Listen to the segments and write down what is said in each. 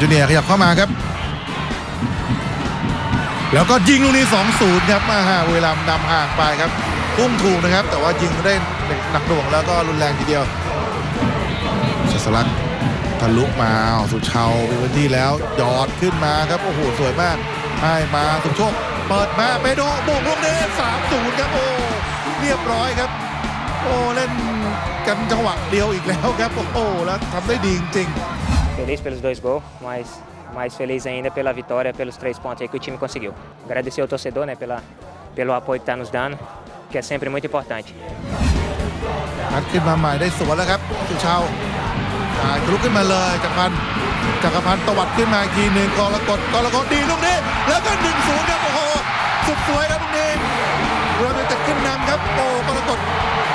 จูเนียขยับเข้ามาครับ แล้วก็ยิงลูกนี้ 2-0 ครับมาฮะเวลามนำห่างไปครับพุ่งถูกนะครับ แต่ว่ายิงได้หนักหน่วงแล้วก็รุนแรงทีเดียวชัสลักทะลุมาสุชาวเป็นพื้นที่แล้วยอดขึ้นมาครับ โอ้โห สวยมาก ให้มาสุโชค เปิดมาไปดูบุกลูกนี้3-0ครับโอ้เรียบร้อยครับ โอ้เล่นกันจังหวะเดียวอีกแล้วครับ โอ้โหแล้วทำได้ดีจริง Feliz pelos dois gols, mas mais feliz ainda pela vitória, pelos três pontos aí que o time conseguiu. Agradecer ao torcedor né, pela, pelo apoio que está nos dando, que é sempre muito importante. นัดขึ้นมาใหม่ได้สวนแล้วครับ สุชาวจ่ายทะลุขึ้นมาเลยจักรพันธ์จักรพันธ์ตวัดขึ้นมาอีกทีหนึ่งกรกฎกรกฎดีลูกนี้ แล้วก็หนึ่งศูนย์ครับ โอ้โห สุดสวยครับลูกนี้เราจะขึ้นนำครับ โอ้กรกฎ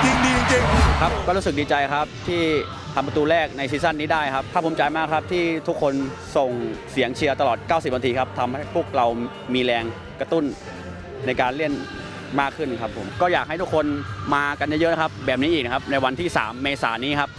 ยิงดีจริงๆ ครับก็รู้สึกดีใจครับที่ ทำประตูแรกในซีซั่นนี้ได้ครับภาคภูมิใจมากครับที่ทุกคนส่งเสียงเชียร์ตลอด 90 นาทีครับทำให้พวกเรามีแรงกระตุ้นในการเล่นมากขึ้นครับผมก็อยากให้ทุกคนมากันเยอะๆนะครับ แบบนี้อีกนะครับในวันที่ 3 เมษายนนี้ครับ